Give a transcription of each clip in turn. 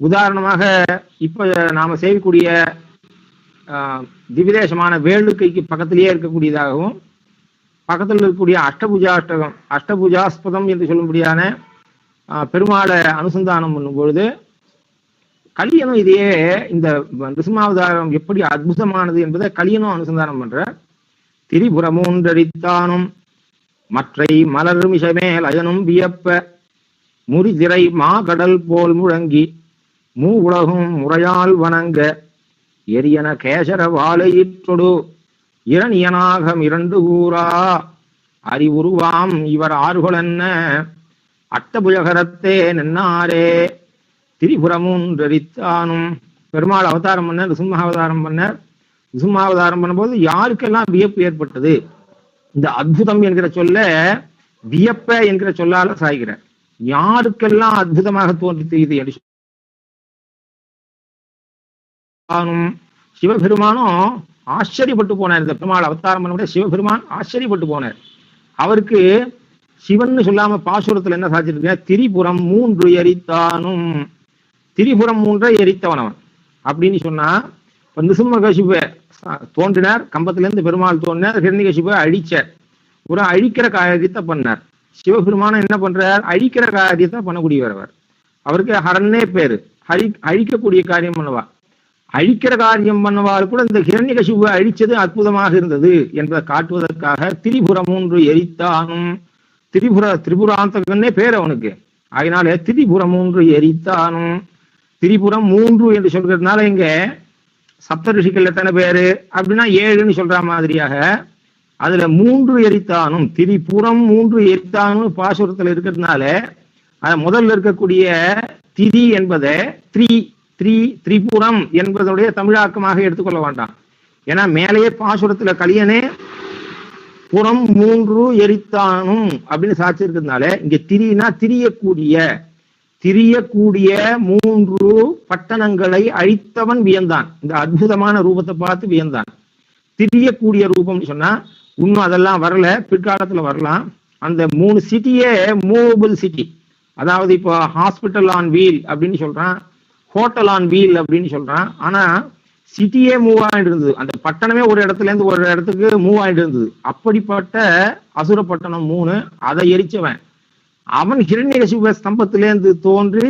உதாரணமாக இப்ப நாம செய்யக்கூடிய திவிதேசமான வேளுக்கைக்கு பக்கத்திலேயே இருக்கக்கூடியதாகவும் பக்கத்தில் இருக்கக்கூடிய அஷ்டபுஜாஷ்டகம் அஷ்டபுஜாஸ்பதம் என்று சொல்லும்படியான பெருமாளை அனுசந்தானம் பண்ணும்பொழுது கலியனும் இதையே இந்த நிருசிம்மாவதாரம் எப்படி அற்புதமானது என்பதை கலியனும் அனுசந்தானம் பண்ற திரிபுரமூன்றடித்தானும் மற்றை மலர் மிஷமே லயனும் வியப்ப முறிதிரை மா கடல் போல் முழங்கி மூ உலகும் முறையால் வணங்க. எரியன கேசர வாழையிற்றொடு இரணியனாகம் இரண்டு ஊரா அறிவுருவாம் இவர் ஆறுகளென்ன. அட்டபுயகரத்தே நின்னாரே. திரிபுரமுன்றரித்தானும் பெருமாள் அவதாரம் பண்ண ரிசும்ம அவதாரம் பண்ண. ரிசும்மாவதாரம் பண்ணும்போது யாருக்கெல்லாம் வியப்பு ஏற்பட்டது? இந்த அற்புதம் என்கிற சொல்ல வியப்ப என்கிற சொல்லால சாய்கிறார் யாருக்கெல்லாம் அற்புதமாக தோன்றித்து இது என்று சிவபெருமானும் ஆச்சரியப்பட்டு போனார். இந்த பெருமாள் அவதாரம் பண்ண சிவபெருமான் ஆச்சரியப்பட்டு போனார். அவருக்கு சிவன் சொல்லாம பாசுரத்துல என்ன சாதிச்சிருக்க திரிபுரம் மூன்று எரித்தானும். திரிபுரம் மூன்றை எரித்தவன் அவன் அப்படின்னு சொன்னா இப்ப நிசும்மகசிப தோன்றினார். கம்பத்திலிருந்து பெருமாள் தோன்றினார். ஹிரண்யகசிப அழிச்சார். ஒரு அழிக்கிற காரியத்தை பண்ணார். சிவபெருமானம் என்ன பண்றார்? அழிக்கிற காரியத்தை பண்ணக்கூடியவர் அவர். அவருக்கு ஹரன்னே பேரு. ஹரி அழிக்கக்கூடிய காரியம் பண்ணுவா. அழிக்கிற காரியம் பண்ணவாறு கூட இந்த ஹிரண்யகசிபு அழிச்சது அற்புதமாக இருந்தது என்பதை காட்டுவதற்காக திரிபுரம் ஒன்று எரித்தானும். திரிபுர திரிபுராந்தகன்னே பேர் அவனுக்கு. அதனால திரிபுரம் மூன்று எரித்தானும். திரிபுரம் மூன்று என்று சொல்கிறதுனால இங்க சப்த ரிஷிகள் எத்தனை பேரு? அப்படின்னா ஏழுன்னு சொல்ற மாதிரியாக அதுல மூன்று எரித்தானும். திரிபுரம் மூன்று எரித்தானும் பாசுரத்துல இருக்கிறதுனால அது முதல்ல இருக்கக்கூடிய திரி என்பதை த்ரீ த்ரீ திரிபுரம் என்பதனுடைய தமிழாக்கமாக எடுத்துக்கொள்ள வேண்டாம். ஏன்னா மேலேயே பாசுரத்துல கலியனே புறம் மூன்று எரித்தானும் அப்படின்னு சாட்சிருக்கிறதுனால இங்க திரினா திரியக்கூடிய திரியக்கூடிய மூன்று பட்டணங்களை அழித்தவன் வியந்தான். இந்த அற்புதமான ரூபத்தை பார்த்து வியந்தான். திரியக்கூடிய ரூபம்னு சொன்னா இன்னும் அதெல்லாம் வரல பிற்காலத்துல வரலாம். அந்த மூணு சிட்டியே மூவபிள் சிட்டி அதாவது இப்போ ஹாஸ்பிட்டல் ஆன் வீல் அப்படின்னு சொல்றான். ஹோட்டல் ஆன் வீல் அப்படின்னு சொல்றான். ஆனா சிட்டியே மூவ் ஆயிட்டு இருந்தது. அந்த பட்டணமே ஒரு இடத்துல இருந்து ஒரு இடத்துக்கு மூவ் ஆயிட்டு இருந்தது. அப்படிப்பட்ட அசுர பட்டணம் மூணு அதை எரிச்சவன். அவன் ஹிரண்யகசிப ஸ்தம்பத்திலேருந்து தோன்றி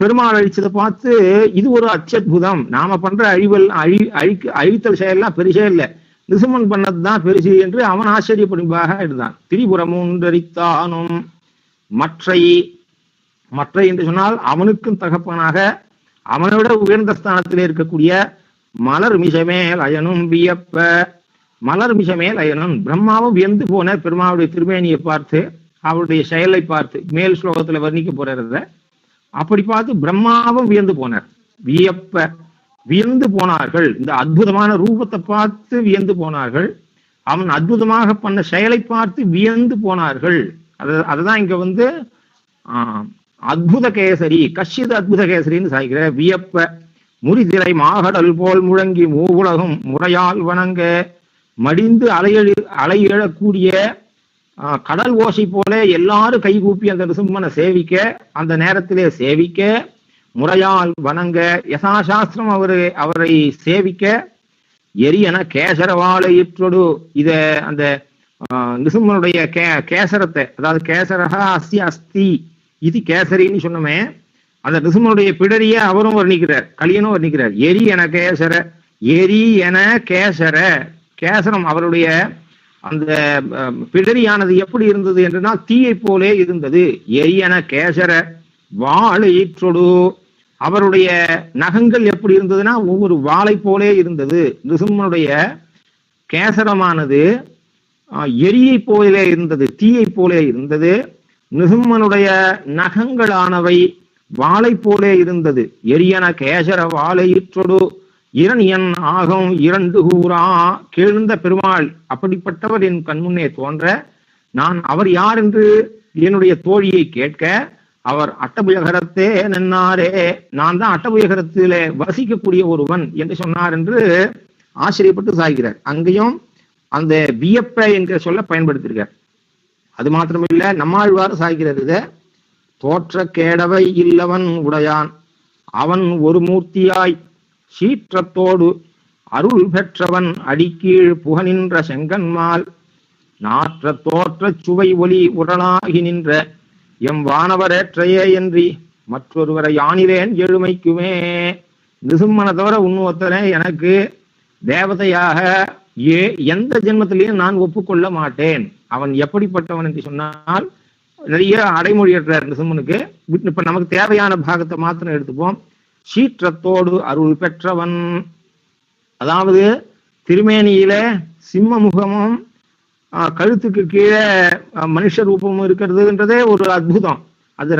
பெருமாள் அழிச்சதை பார்த்து இது ஒரு அச்சத்புதம். நாம பண்ற அழிவல் அழி அழிக்க அழித்தல் செயல்லாம் பெருசே இல்லை. நிசுமன் பண்ணது தான் பெருசு என்று அவன் ஆச்சரியப்படும்பாக இருந்தான். திரிபுரமுண்டரித்தானும் மற்றை மற்றை என்று சொன்னால் அவனுக்கும் தகப்பனாக அவனோட உயர்ந்த ஸ்தானத்தில் இருக்கக்கூடிய மலர் மிசமேல் அயனும் வியப்ப. மலர் மிசமேல் அயனும் பிரம்மாவும் வியந்து போன பெருமாவுடைய திருமேனியை பார்த்து அவருடைய செயலை பார்த்து மேல் ஸ்லோகத்துல வர்ணிக்க போறத அப்படி பார்த்து பிரம்மாவும் வியந்து போனார். வியப்ப. வியந்து போனார்கள். இந்த அற்புதமான ரூபத்தை பார்த்து வியந்து போனார்கள். அவன் அற்புதமாக பண்ண செயலை பார்த்து வியந்து போனார்கள். அது அதுதான் இங்க வந்து ஆஹ், அத்புத கேசரி கஷித அத்புத கேசரின்னு சாய்கிற வியப்ப முறிதிரை மாகடல் போல் முழங்கி மூவுலகம் முறையால் வணங்க மடிந்து அலையெழு அலையெழக்கூடிய ஆஹ், கடல் ஓசை போல எல்லாரும் கைகூப்பி அந்த நிருசிம்மனை சேவிக்க அந்த நேரத்திலே சேவிக்க முறையால் வணங்க யசாசாஸ்திரம் அவரை அவரை சேவிக்க எரியன கேசரவாழை இற்றொடு இத அந்த ஆஹ், கே கேசரத்தை அதாவது கேசரகா அஸ்தி அஸ்தி இது கேசரின்னு சொன்னோமே அந்த நிருசிம்மனுடைய பிடரிய அவரும் வர்ணிக்கிறார் கலியனும் வர்ணிக்கிறார். எரி என கேசர எரி என கேசர. கேசரம் அவருடைய அந்த பிடரியானது எப்படி இருந்தது என்றால் தீயை போலே இருந்தது. எரியன கேசர வாழையிற்றொடு அவருடைய நகங்கள் எப்படி இருந்ததுன்னா ஒவ்வொரு வாளை போலே இருந்தது. நிருசிம்மனுடைய கேசரமானது எரியை போலே இருந்தது தீயை போலே இருந்தது. நிகும்மனுடைய நகங்களானவை வாளை போலே இருந்தது. எரியன கேசர வாழையிற்றொடு இரணியன் ஆகம் இரண்டு கூறா கேழ்ந்த பெருமாள் அப்படிப்பட்டவர் என் கண்முன்னே தோன்ற நான் அவர் யார் என்று என்னுடைய தோழியை கேட்க அவர் அட்டபுயகரத்தே நின்னாரே நான் தான் அட்டபுயகரத்திலே வசிக்கக்கூடிய ஒருவன் என்று சொன்னார் என்று ஆச்சரியப்பட்டு சாய்கிறார். அங்கேயும் அந்த வியப்ப என்கிற சொல்ல பயன்படுத்தியிருக்கார் அது மாத்திரமில்ல நம்மாழ்வார் சாய்கிறது தோற்ற கேடவை இல்லவன் உடையான் அவன் ஒரு மூர்த்தியாய் சீற்றத்தோடு அருள் பெற்றவன் அடிக்கீழ் புகனின்ற செங்கன்மால் நாற்ற தோற்ற சுவை ஒலி உடனாகி நின்ற எம் வானவரேற்றையே என்றி மற்றொருவரை யானிலேன் எழுமைக்குமே. நிசும்மனை தவிர உண்ணுவத்தனே எனக்கு தேவதையாக ஏ எந்த ஜென்மத்திலையும் நான் ஒப்புக்கொள்ள மாட்டேன். அவன் எப்படிப்பட்டவன் என்று சொன்னால் நிறைய அடைமொழியற்ற இந்த சிம்மனுக்கு இப்ப நமக்கு தேவையான பாகத்தை மாத்திரம் எடுத்துப்போம். சீற்றத்தோடு அருள் பெற்றவன். அதாவது திருமேனியில சிம்ம முகமும் ஆஹ், கழுத்துக்கு கீழே மனுஷ ரூபமும் இருக்கிறதுன்றதே ஒரு அற்புதம். அது